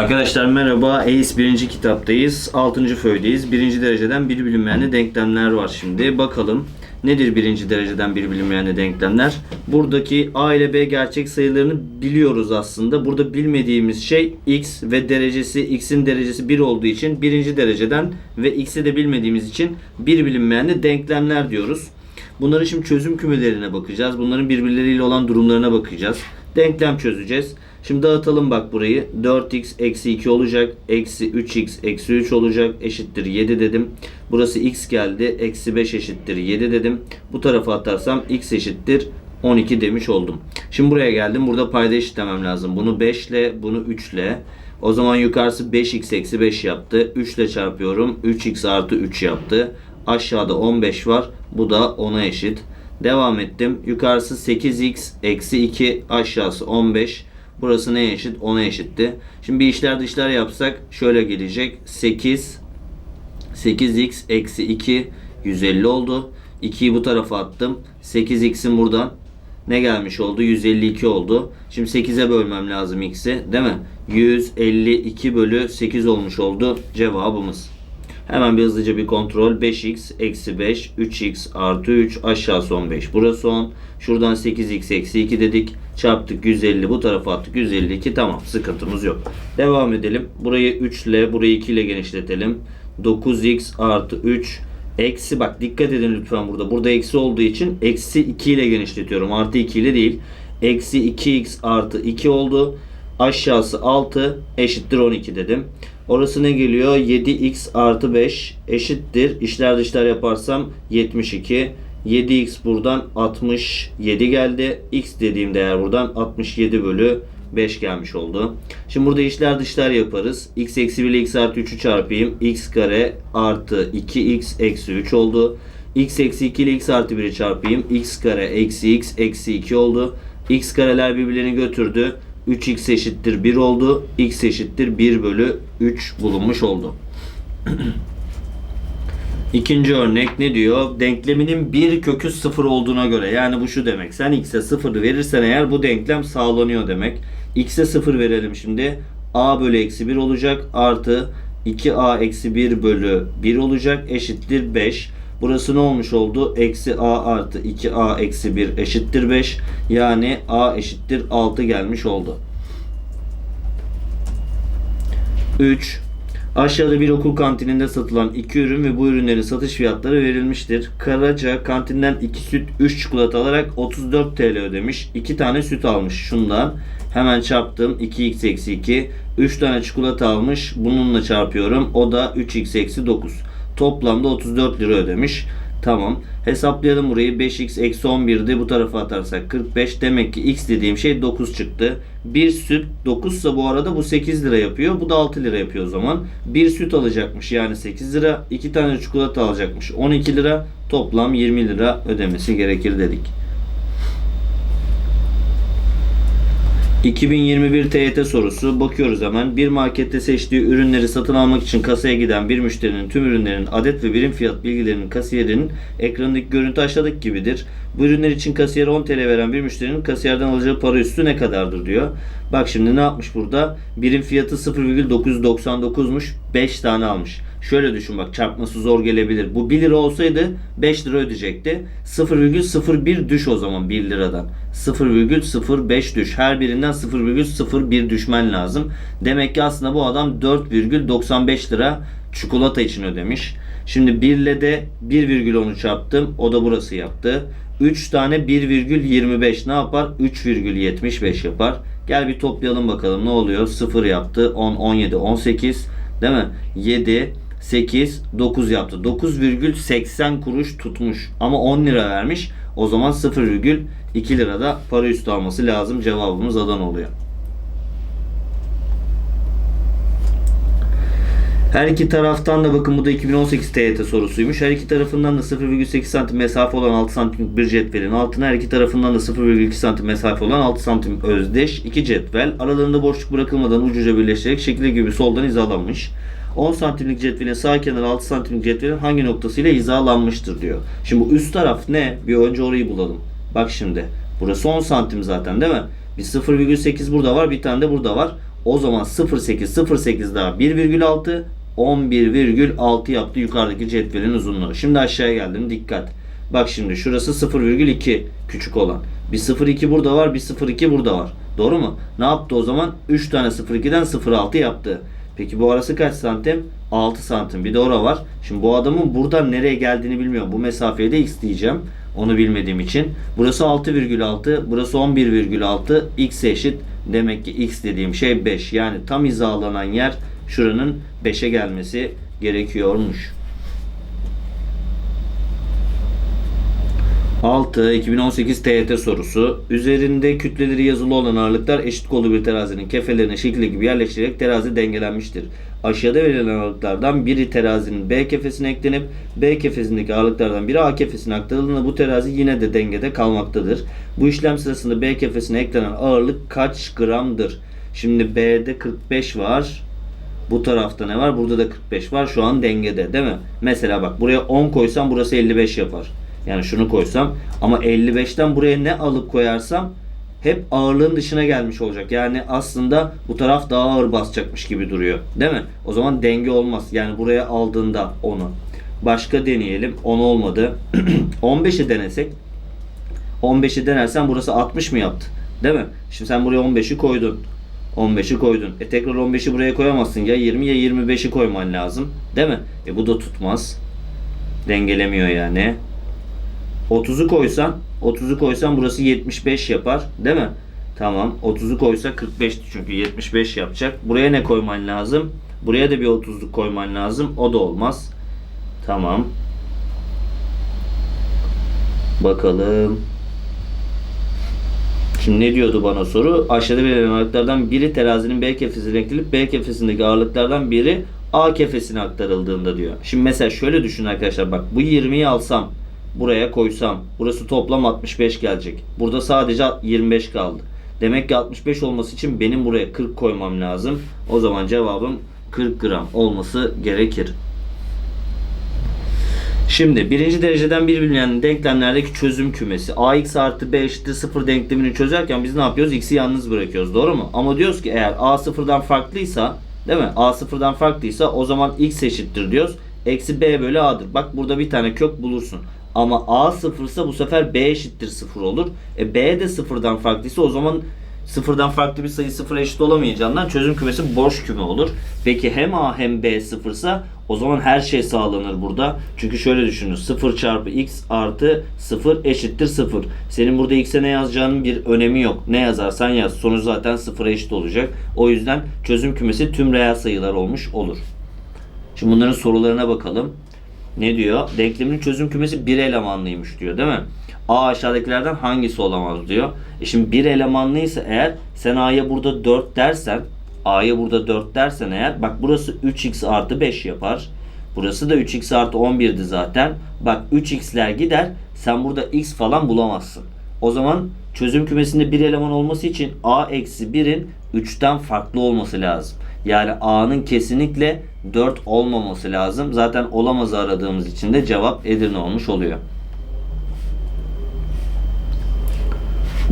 Arkadaşlar merhaba. ACE 1. kitaptayız. 6. föydeyiz. 1. dereceden bir bilinmeyenli denklemler var şimdi. Bakalım nedir 1. dereceden bir bilinmeyenli denklemler? Buradaki A ile B gerçek sayılarını biliyoruz aslında. Burada bilmediğimiz şey x ve derecesi x'in derecesi 1 olduğu için 1. dereceden ve x'i de bilmediğimiz için bir bilinmeyenli denklemler diyoruz. Bunların şimdi çözüm kümelerine bakacağız. Bunların birbirleriyle olan durumlarına bakacağız. Denklem çözeceğiz. Şimdi dağıtalım bak burayı. 4x eksi 2 olacak. Eksi 3x eksi 3 olacak. Eşittir 7 dedim. Burası x geldi. Eksi 5 eşittir 7 dedim. Bu tarafa atarsam x eşittir 12 demiş oldum. Şimdi buraya geldim. Burada payda eşitlemem lazım. Bunu 5 ile bunu 3 ile. O zaman yukarısı 5x eksi 5 yaptı. 3 ile çarpıyorum. 3x artı 3 yaptı. Aşağıda 15 var. Bu da 10'a eşit. Devam ettim. Yukarısı 8x eksi 2 aşağısı 15. Burası neye eşit? 10'a eşitti. Şimdi bir işler dışlar yapsak şöyle gelecek. 8 8x eksi 2 150 oldu. 2'yi bu tarafa attım. 8x'in buradan ne gelmiş oldu? 152 oldu. Şimdi 8'e bölmem lazım x'i değil mi? 152 bölü 8 olmuş oldu cevabımız. Hemen bir hızlıca bir kontrol. 5x eksi 5, 3x artı 3 aşağısı 15. Burası 10. Şuradan 8x eksi 2 dedik. Çarptık 150 bu tarafa attık 152 tamam sıkıntımız yok. Devam edelim. Burayı 3 ile burayı 2 ile genişletelim. 9x artı 3 eksi bak dikkat edin lütfen burada. Burada eksi olduğu için eksi 2 ile genişletiyorum. Artı 2 ile değil. Eksi 2x artı 2 oldu. Aşağısı 6 eşittir 12 dedim. Orası ne geliyor? 7x artı 5 eşittir. İşler dışlar yaparsam 72. 7x buradan 67 geldi. x dediğim değer buradan 67 bölü 5 gelmiş oldu. Şimdi burada işler dışlar yaparız. x eksi 1 ile x artı 3'ü çarpayım. x kare artı 2x eksi 3 oldu. x eksi 2 ile x artı 1'i çarpayım. x kare eksi x eksi 2 oldu. x kareler birbirlerini götürdü. 3x eşittir 1 oldu. x eşittir 1 bölü 3 bulunmuş oldu. İkinci örnek ne diyor? Denkleminin bir kökü sıfır olduğuna göre yani bu şu demek. Sen x'e sıfır verirsen eğer bu denklem sağlanıyor demek. x'e sıfır verelim şimdi. a bölü eksi 1 olacak artı 2a eksi 1 bölü 1 olacak eşittir 5. Burası ne olmuş oldu? Eksi a artı 2a eksi 1 eşittir 5. Yani a eşittir 6 gelmiş oldu. 3. Aşağıda bir okul kantininde satılan iki ürün ve bu ürünlerin satış fiyatları verilmiştir. Karaca kantinden 2 süt 3 çikolata alarak 34 TL ödemiş. 2 tane süt almış şundan. Hemen çarptım 2x eksi 2. 3 tane çikolata almış. Bununla çarpıyorum. O da 3x eksi 9. Toplamda 34 lira ödemiş. Tamam. Hesaplayalım burayı. 5x eksi 11'di. Bu tarafa atarsak 45. Demek ki x dediğim şey 9 çıktı. Bir süt 9 ise bu arada bu 8 lira yapıyor. Bu da 6 lira yapıyor o zaman. Bir süt alacakmış yani 8 lira. 2 tane çikolata alacakmış 12 lira. Toplam 20 lira ödemesi gerekir dedik. 2021 TYT sorusu. Bakıyoruz hemen. Bir markette seçtiği ürünleri satın almak için kasaya giden bir müşterinin tüm ürünlerin adet ve birim fiyat bilgilerinin kasiyerinin ekranındaki görüntü aşağıdaki gibidir. Bu ürünler için kasiyere 10 TL veren bir müşterinin kasiyerden alacağı para üstü ne kadardır diyor. Bak şimdi ne yapmış burada? Birim fiyatı 0,999'muş. 5 tane almış. Şöyle düşün bak çarpması zor gelebilir. Bu 1 lira olsaydı 5 lira ödeyecekti. 0,01 düş o zaman 1 liradan. 0,05 düş. Her birinden 0,01 düşmen lazım. Demek ki aslında bu adam 4,95 lira çikolata için ödemiş. Şimdi 1 ile de 1,10'u çarptım. O da burası yaptı. 3 tane 1,25 ne yapar? 3,75 yapar. Gel bir toplayalım bakalım ne oluyor? 0 yaptı. 10, 17, 18 değil mi? 7, 8, 9 yaptı. 9,80 kuruş tutmuş. Ama 10 lira vermiş. O zaman 0,2 lirada para üstü alması lazım. Cevabımız Adana oluyor. Her iki taraftan da bakın bu da 2018 TYT sorusuymuş. Her iki tarafından da 0,8 santim mesafe olan 6 santimlik bir cetvelin altına her iki tarafından da 0,2 santim mesafe olan 6 santim özdeş iki cetvel aralarında boşluk bırakılmadan ucuca birleştirerek şekli gibi soldan hizalanmış. 10 santimlik cetvelin sağ kenarı 6 santimlik cetvelin hangi noktasıyla hizalanmıştır diyor. Şimdi bu üst taraf ne? Bir önce orayı bulalım. Bak şimdi. Burası 10 santim zaten değil mi? Bir 0,8 burada var bir tane de burada var. O zaman 0,8 0,8 daha 1,6 11,6 yaptı yukarıdaki cetvelin uzunluğu. Şimdi aşağıya geldim dikkat. Bak şimdi şurası 0,2 küçük olan. Bir 0,2 burada var bir 0,2 burada var. Doğru mu? Ne yaptı o zaman? 3 tane 0,2'den 0,6 yaptı. Peki bu arası kaç santim? 6 santim. Bir de ora var. Şimdi bu adamın buradan nereye geldiğini bilmiyorum. Bu mesafeye de x diyeceğim. Onu bilmediğim için. Burası 6,6. Burası 11,6. x eşit. Demek ki x dediğim şey 5. Yani tam hizalanan yer şuranın 5'e gelmesi gerekiyormuş. 6. 2018 TYT sorusu. Üzerinde kütleleri yazılı olan ağırlıklar eşit kolu bir terazinin kefelerine şekil gibi yerleştirerek terazi dengelenmiştir. Aşağıda verilen ağırlıklardan biri terazinin B kefesine eklenip B kefesindeki ağırlıklardan biri A kefesine aktarıldığında bu terazi yine de dengede kalmaktadır. Bu işlem sırasında B kefesine eklenen ağırlık kaç gramdır? Şimdi B'de 45 var. Bu tarafta ne var? Burada da 45 var. Şu an dengede değil mi? Mesela bak buraya 10 koysam burası 55 yapar. Yani şunu koysam ama 55'ten buraya ne alıp koyarsam hep ağırlığın dışına gelmiş olacak. Yani aslında bu taraf daha ağır basacakmış gibi duruyor. Değil mi? O zaman denge olmaz. Yani buraya aldığında onu. Başka deneyelim. 10 olmadı. 15'i denesek. 15'i denersen burası 60 mı yaptı? Değil mi? Şimdi sen buraya 15'i koydun. 15'i koydun. E tekrar 15'i buraya koyamazsın. Ya 20 ya 25'i koyman lazım. Değil mi? E bu da tutmaz. Dengelemiyor yani. 30'u koysan 30'u koysan burası 75 yapar. Değil mi? Tamam. 30'u koysa 45 çünkü 75 yapacak. Buraya ne koyman lazım? Buraya da bir 30'luk koyman lazım. O da olmaz. Tamam. Bakalım. Şimdi ne diyordu bana soru? Aşağıda verilen ağırlıklardan biri terazinin B kefesine eklenip B kefesindeki ağırlıklardan biri A kefesine aktarıldığında diyor. Şimdi mesela şöyle düşün arkadaşlar bak bu 20'yi alsam buraya koysam burası toplam 65 gelecek. Burada sadece 25 kaldı. Demek ki 65 olması için benim buraya 40 koymam lazım. O zaman cevabım 40 gram olması gerekir. Şimdi birinci dereceden bir bilinen denklemlerdeki çözüm kümesi ax artı b eşittir 0 denklemini çözerken biz ne yapıyoruz? x'i yalnız bırakıyoruz. Doğru mu? Ama diyoruz ki eğer a sıfırdan farklıysa değil mi? a sıfırdan farklıysa o zaman x eşittir diyoruz. Eksi b bölü a'dır. Bak burada bir tane kök bulursun. Ama a sıfırsa bu sefer b eşittir 0 olur. E b de sıfırdan farklıysa o zaman sıfırdan farklı bir sayı sıfır eşit olamayacağından çözüm kümesi boş küme olur. Peki hem a hem b sıfırsa o zaman her şey sağlanır burada. Çünkü şöyle düşünün. 0 çarpı x artı 0 eşittir 0. Senin burada x'e ne yazacağının bir önemi yok. Ne yazarsan yaz. Sonuç zaten 0'a eşit olacak. O yüzden çözüm kümesi tüm reel sayılar olmuş olur. Şimdi bunların sorularına bakalım. Ne diyor? Denklemin çözüm kümesi bir elemanlıymış diyor değil mi? A aşağıdakilerden hangisi olamaz diyor. E şimdi bir elemanlıysa eğer sen A'ya burada 4 dersen A'ya burada 4 dersen eğer bak burası 3x artı 5 yapar. Burası da 3x artı 11'di zaten. Bak 3x'ler gider. Sen burada x falan bulamazsın. O zaman çözüm kümesinde bir eleman olması için a eksi 1'in 3'ten farklı olması lazım. Yani a'nın kesinlikle 4 olmaması lazım. Zaten olamaz aradığımız için de cevap Edirne olmuş oluyor.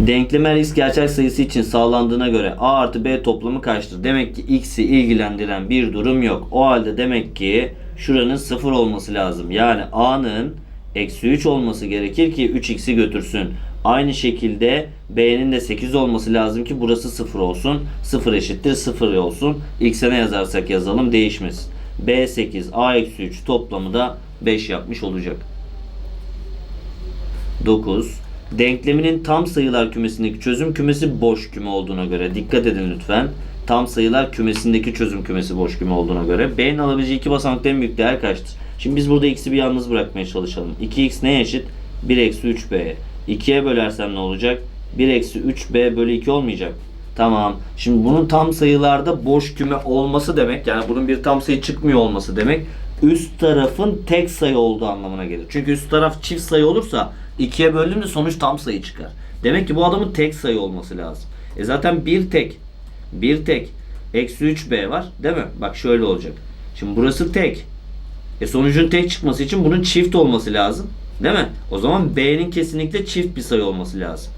Denklem x gerçek sayısı için sağlandığına göre a artı b toplamı kaçtır? Demek ki x'i ilgilendiren bir durum yok. O halde demek ki şuranın 0 olması lazım. Yani a'nın eksi 3 olması gerekir ki 3x'i götürsün. Aynı şekilde b'nin de 8 olması lazım ki burası 0 olsun. 0 eşittir 0 olsun. x'e ne yazarsak yazalım değişmesin. b 8 a eksi 3 toplamı da 5 yapmış olacak. 9. Denkleminin tam sayılar kümesindeki çözüm kümesi boş küme olduğuna göre dikkat edin lütfen. Tam sayılar kümesindeki çözüm kümesi boş küme olduğuna göre B'nin alabileceği iki basamaklı en büyük değer kaçtır? Şimdi biz burada x'i bir yalnız bırakmaya çalışalım. 2x neye eşit? 1 eksi 3b'ye. 2'ye bölersem ne olacak? 1 eksi 3b bölü 2 olmayacak. Tamam. Şimdi bunun tam sayılarda boş küme olması demek yani bunun bir tam sayı çıkmıyor olması demek üst tarafın tek sayı olduğu anlamına gelir. Çünkü üst taraf çift sayı olursa ikiye böldüğümde sonuç tam sayı çıkar. Demek ki bu adamın tek sayı olması lazım. E zaten bir tek bir tek eksi 3b var değil mi? Bak şöyle olacak. Şimdi burası tek. E sonucun tek çıkması için bunun çift olması lazım. Değil mi? O zaman b'nin kesinlikle çift bir sayı olması lazım.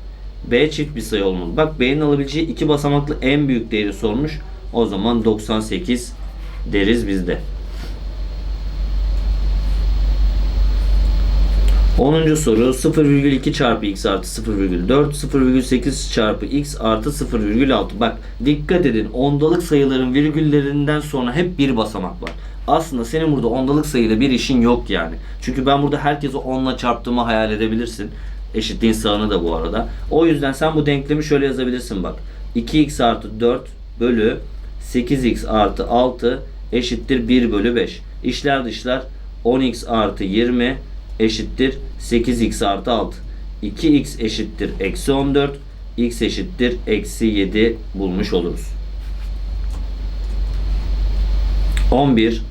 b çift bir sayı olmalı. Bak b'nin alabileceği iki basamaklı en büyük değeri sormuş. O zaman 98 deriz bizde. 10. soru 0,2 çarpı x artı 0,4 0,8 çarpı x artı 0,6 bak dikkat edin ondalık sayıların virgüllerinden sonra hep bir basamak var. Aslında senin burada ondalık sayıyla bir işin yok yani. Çünkü ben burada herkesi 10'la çarptığımı hayal edebilirsin. Eşitliğin sağını da bu arada. O yüzden sen bu denklemi şöyle yazabilirsin bak. 2x artı 4 bölü 8x artı 6 eşittir 1 bölü 5. İşler dışlar 10x artı 20 eşittir 8x artı 6. 2x eşittir eksi 14. x eşittir eksi 7 bulmuş oluruz. 11.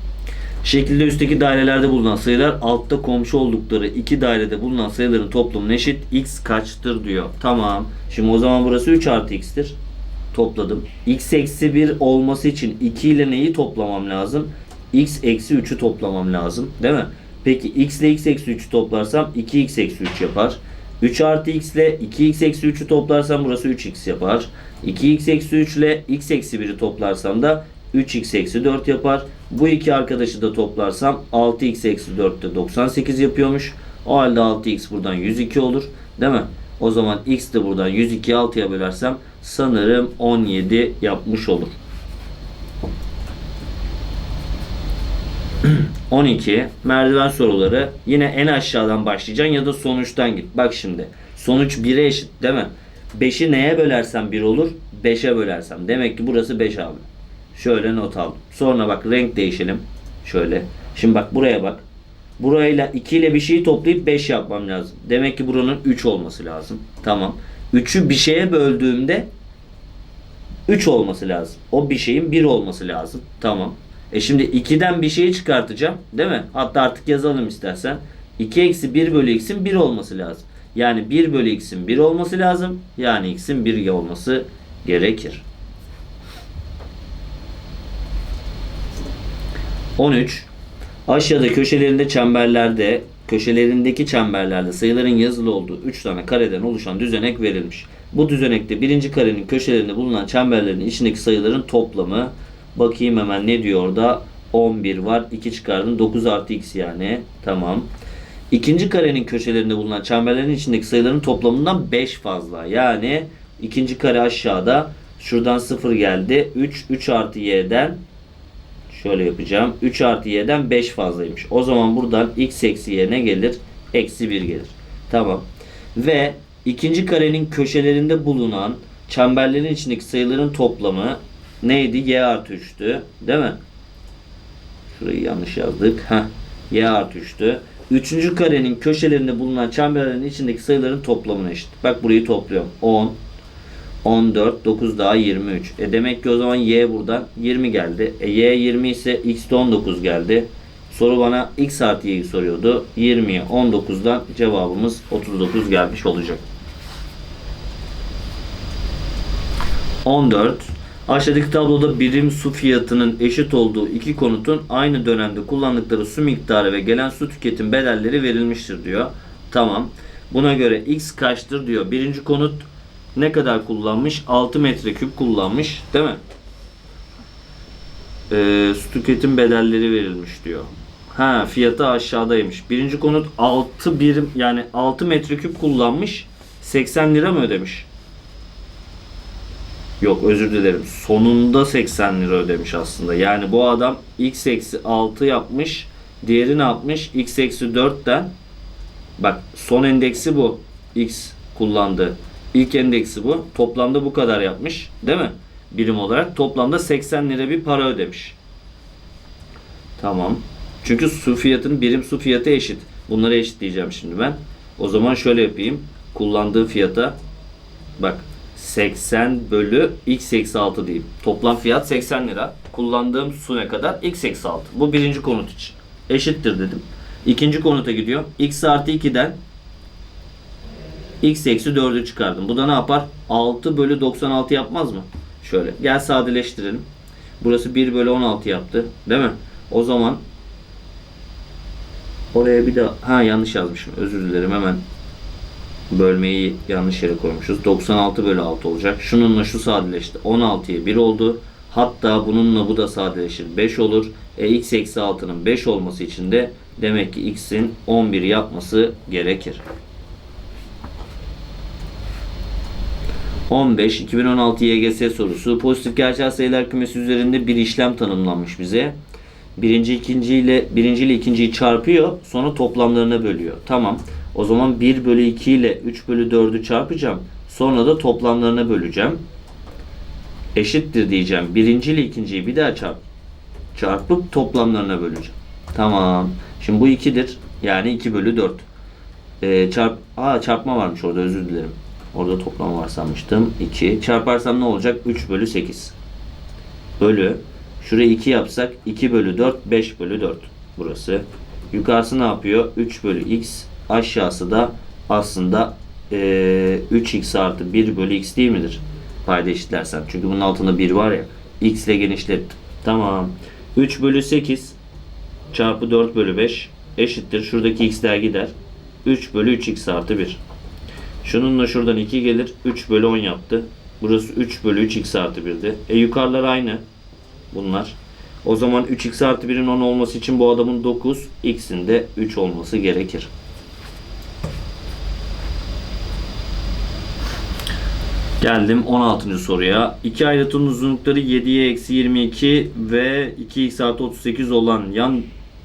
Şekilde üstteki dairelerde bulunan sayılar altta komşu oldukları iki dairede bulunan sayıların toplamına eşit x kaçtır diyor. Tamam. Şimdi o zaman burası 3 artı x'tir. Topladım. x eksi 1 olması için 2 ile neyi toplamam lazım? x eksi 3'ü toplamam lazım. Değil mi? Peki x ile x eksi 3'ü toplarsam 2x eksi 3 yapar. 3 artı x ile 2x eksi 3'ü toplarsam burası 3x yapar. 2x eksi 3 ile x eksi 1'i toplarsam da 3x eksi 4 yapar. Bu iki arkadaşı da toplarsam 6x eksi 4 de 98 yapıyormuş. O halde 6x buradan 102 olur. Değil mi? O zaman x de buradan 102'yi 6'ya bölersem sanırım 17 yapmış olur. 12 merdiven soruları yine en aşağıdan başlayacaksın ya da sonuçtan git. Bak şimdi sonuç 1'e eşit değil mi? 5'i neye bölersem 1 olur? 5'e bölersem. Demek ki burası 5 abi. Şöyle not aldım. Sonra bak renk değişelim. Şöyle. Şimdi bak buraya bak. Burayla 2 ile bir şeyi toplayıp 5 yapmam lazım. Demek ki buranın 3 olması lazım. Tamam. 3'ü bir şeye böldüğümde 3 olması lazım. O bir şeyin 1 olması lazım. Tamam. E şimdi 2'den bir şeyi çıkartacağım. Değil mi? Hatta artık yazalım istersen. 2 eksi 1 bölü x'in 1 olması lazım. Yani 1 bölü x'in 1 olması lazım. Yani x'in 1 olması gerekir. 13. Aşağıda köşelerinde çemberlerde köşelerindeki çemberlerde sayıların yazılı olduğu 3 tane kareden oluşan düzenek verilmiş. Bu düzenekte birinci karenin köşelerinde bulunan çemberlerin içindeki sayıların toplamı bakayım hemen ne diyor orada 11 var 2 çıkardım 9 artı x yani tamam. İkinci karenin köşelerinde bulunan çemberlerin içindeki sayıların toplamından 5 fazla. Yani ikinci kare aşağıda şuradan 0 geldi. 3 3 artı y'den Şöyle yapacağım. 3 artı y'den 5 fazlaymış. O zaman buradan x eksi y ne gelir? Eksi 1 gelir. Tamam. Ve ikinci karenin köşelerinde bulunan çemberlerin içindeki sayıların toplamı neydi? y artı 3'tü. Değil mi? Şurayı yanlış yazdık. Heh. y artı 3'tü. Üçüncü karenin köşelerinde bulunan çemberlerin içindeki sayıların toplamına eşit. Bak burayı topluyorum. 10, 14, 9 daha 23. E demek ki o zaman y buradan 20 geldi. E y 20 ise x de 19 geldi. Soru bana x artı y'yi soruyordu. 20'ye 19'dan cevabımız 39 gelmiş olacak. 14. Aşağıdaki tabloda birim su fiyatının eşit olduğu iki konutun aynı dönemde kullandıkları su miktarı ve gelen su tüketim bedelleri verilmiştir diyor. Tamam. Buna göre x kaçtır diyor. Birinci konut ne kadar kullanmış? 6 metreküp kullanmış. Değil mi? Ee, su tüketim bedelleri verilmiş diyor. Ha fiyatı aşağıdaymış. Birinci konut 6 birim yani 6 metreküp kullanmış. 80 lira mı ödemiş? Yok özür dilerim. Sonunda 80 lira ödemiş aslında. Yani bu adam x eksi 6 yapmış. Diğeri ne yapmış? x eksi 4'ten bak son endeksi bu. x kullandı. İlk endeksi bu. Toplamda bu kadar yapmış. Değil mi? Birim olarak. Toplamda 80 lira bir para ödemiş. Tamam. Çünkü su fiyatının birim su fiyatı eşit. Bunları eşitleyeceğim şimdi ben. O zaman şöyle yapayım. Kullandığı fiyata bak 80 bölü x eksi 6 diyeyim. Toplam fiyat 80 lira. Kullandığım su ne kadar? x eksi 6. Bu birinci konut için. Eşittir dedim. İkinci konuta gidiyor. x artı 2'den x eksi 4'ü çıkardım. Bu da ne yapar? 6 bölü 96 yapmaz mı? Şöyle. Gel sadeleştirelim. Burası 1 bölü 16 yaptı. Değil mi? O zaman oraya bir daha ha yanlış yazmışım. Özür dilerim hemen bölmeyi yanlış yere koymuşuz. 96 bölü 6 olacak. Şununla şu sadeleşti. 16'ya 1 oldu. Hatta bununla bu da sadeleşir. 5 olur. E x eksi 6'nın 5 olması için de demek ki x'in 11 yapması gerekir. 15 2016 YGS sorusu. Pozitif gerçel sayılar kümesi üzerinde bir işlem tanımlanmış bize. Birinci ikinci ile birinci ile ikinciyi çarpıyor. Sonra toplamlarına bölüyor. Tamam. O zaman 1 bölü 2 ile 3 bölü 4'ü çarpacağım. Sonra da toplamlarına böleceğim. Eşittir diyeceğim. Birinci ile ikinciyi bir daha çarp. Çarpıp toplamlarına böleceğim. Tamam. Şimdi bu 2'dir. Yani 2 bölü 4. Ee, çarp Aa, çarpma varmış orada özür dilerim. Orada toplam var sanmıştım. 2. Çarparsam ne olacak? 3 bölü 8. Bölü. Şuraya 2 yapsak 2 bölü 4 5 bölü 4. Burası. Yukarısı ne yapıyor? 3 bölü x. Aşağısı da aslında eee 3x artı 1 bölü x değil midir? Payda eşitlersen. Çünkü bunun altında 1 var ya. x ile genişlettim. Tamam. 3 bölü 8 çarpı 4 bölü 5 eşittir. Şuradaki x'ler gider. 3 bölü 3x artı 1. Şununla şuradan 2 gelir. 3 bölü 10 yaptı. Burası 3 bölü 3x artı 1'di. E yukarılar aynı. Bunlar. O zaman 3x artı 1'in 10 olması için bu adamın 9, x'in de 3 olması gerekir. Geldim 16. soruya. İki ayrıtın uzunlukları 7'ye eksi 22 ve 2x artı 38 olan yan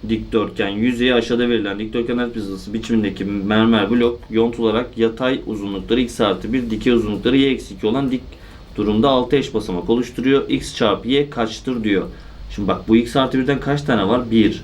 dikdörtgen yüzeyi aşağıda verilen dikdörtgen pizzası biçimindeki mermer blok yontularak yatay uzunlukları x artı 1 dikey uzunlukları y eksi 2 olan dik durumda 6 eş basamak oluşturuyor. x çarpı y kaçtır diyor. Şimdi bak bu x artı 1'den kaç tane var? 1,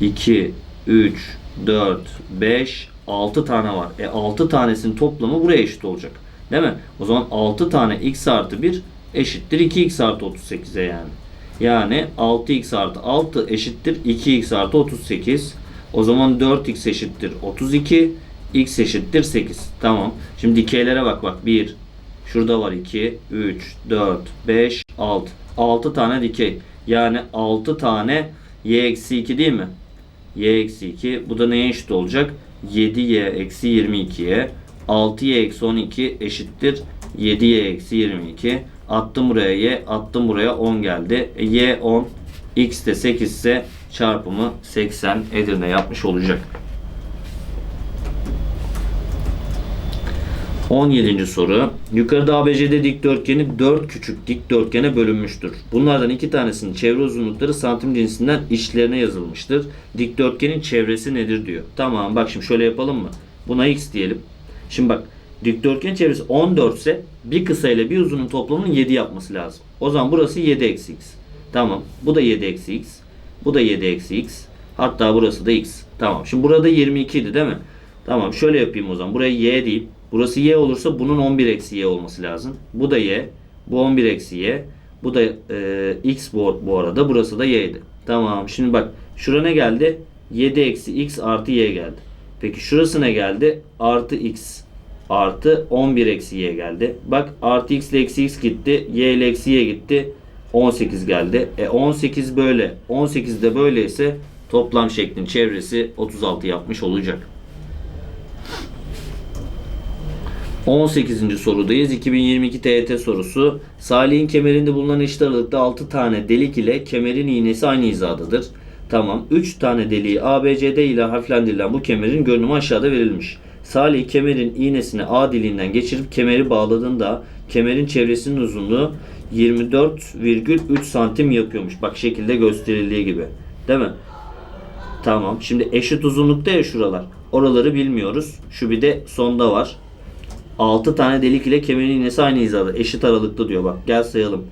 2, 3, 4, 5, 6 tane var. E 6 tanesinin toplamı buraya eşit olacak. Değil mi? O zaman 6 tane x artı 1 eşittir 2x artı 38'e yani. Yani 6x artı 6 eşittir 2x artı 38. O zaman 4x eşittir 32. x eşittir 8. Tamam. Şimdi dikeylere bak bak. 1. Şurada var 2, 3, 4, 5, 6. 6 tane dikey. Yani 6 tane y eksi 2 değil mi? y eksi 2. Bu da neye eşit olacak? 7y eksi 22'ye. 6y eksi 12 eşittir 7y eksi 22. Attım buraya y, attım buraya 10 geldi. E, y 10, x de 8 ise çarpımı 80 Edirne yapmış olacak. 17. soru. Yukarıda ABCD dikdörtgeni 4 küçük dikdörtgene bölünmüştür. Bunlardan iki tanesinin çevre uzunlukları santim cinsinden içlerine yazılmıştır. Dikdörtgenin çevresi nedir diyor. Tamam bak şimdi şöyle yapalım mı? Buna x diyelim. Şimdi bak dikdörtgen çevresi 14 ise bir kısa ile bir uzunun toplamının 7 yapması lazım. O zaman burası 7 eksi x. Tamam. Bu da 7 eksi x. Bu da 7 eksi x. Hatta burası da x. Tamam. Şimdi burada 22 idi değil mi? Tamam. Şöyle yapayım o zaman. Buraya y deyip burası y olursa bunun 11 eksi y olması lazım. Bu da y. Bu 11 eksi y. Bu da e, x bu, bu arada. Burası da y'ydi. Tamam. Şimdi bak. Şura ne geldi? 7 eksi x artı y geldi. Peki şurası ne geldi? Artı x artı 11 eksi y geldi. Bak artı x ile eksi x gitti. Y ile eksi y gitti. 18 geldi. E 18 böyle. 18 de böyleyse toplam şeklin çevresi 36 yapmış olacak. 18. sorudayız. 2022 TYT sorusu. Salih'in kemerinde bulunan eşit aralıkta 6 tane delik ile kemerin iğnesi aynı hizadadır. Tamam. 3 tane deliği ABCD ile harflendirilen bu kemerin görünümü aşağıda verilmiş. Salih kemerin iğnesini A deliğinden geçirip kemeri bağladığında kemerin çevresinin uzunluğu 24,3 santim yapıyormuş. Bak şekilde gösterildiği gibi. Değil mi? Tamam. Şimdi eşit uzunlukta ya şuralar. Oraları bilmiyoruz. Şu bir de sonda var. 6 tane delik ile kemerin iğnesi aynı hizada. Eşit aralıkta diyor bak. Gel sayalım.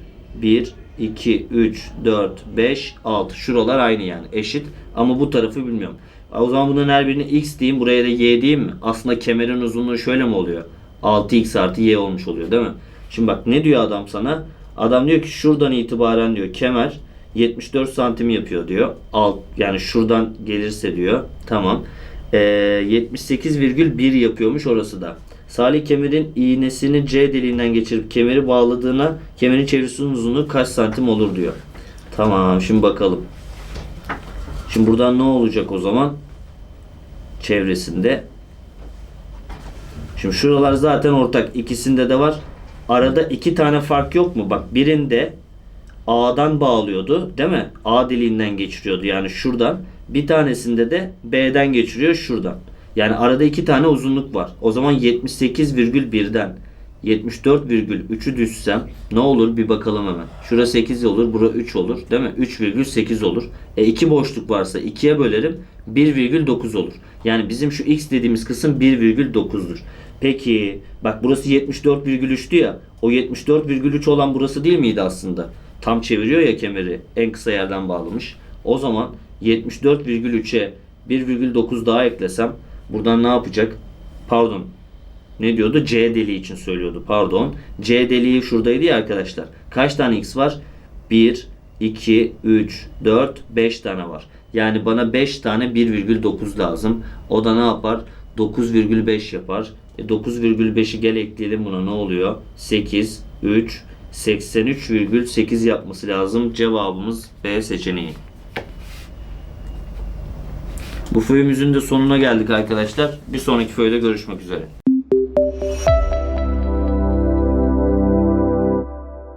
1, 2, 3, 4, 5, 6. Şuralar aynı yani. Eşit. Ama bu tarafı bilmiyorum. O zaman bunun her birine x diyeyim. Buraya da y diyeyim mi? Aslında kemerin uzunluğu şöyle mi oluyor? 6x artı y olmuş oluyor değil mi? Şimdi bak ne diyor adam sana? Adam diyor ki şuradan itibaren diyor kemer 74 santim yapıyor diyor. Alt, yani şuradan gelirse diyor. Tamam. Ee, 78,1 yapıyormuş orası da. Salih kemerin iğnesini C deliğinden geçirip kemeri bağladığına kemerin çevresinin uzunluğu kaç santim olur diyor. Tamam şimdi bakalım. Şimdi buradan ne olacak o zaman? Çevresinde. Şimdi şuralar zaten ortak. İkisinde de var. Arada iki tane fark yok mu? Bak birinde A'dan bağlıyordu değil mi? A deliğinden geçiriyordu yani şuradan. Bir tanesinde de B'den geçiriyor şuradan. Yani arada iki tane uzunluk var. O zaman 78,1'den 74,3'ü düşsem ne olur bir bakalım hemen. Şura 8 olur, bura 3 olur değil mi? 3,8 olur. E 2 boşluk varsa 2'ye bölerim 1,9 olur. Yani bizim şu x dediğimiz kısım 1,9'dur. Peki bak burası 74,3'tü ya. O 74,3 olan burası değil miydi aslında? Tam çeviriyor ya kemeri. En kısa yerden bağlamış. O zaman 74,3'e 1,9 daha eklesem buradan ne yapacak? Pardon. Ne diyordu? C deliği için söylüyordu. Pardon. C deliği şuradaydı ya arkadaşlar. Kaç tane x var? 1, 2, 3, 4, 5 tane var. Yani bana 5 tane 1,9 lazım. O da ne yapar? 9,5 yapar. E 9,5'i gel ekleyelim buna ne oluyor? 8, 3, 83,8 yapması lazım. Cevabımız B seçeneği. Bu föyümüzün de sonuna geldik arkadaşlar. Bir sonraki föyde görüşmek üzere.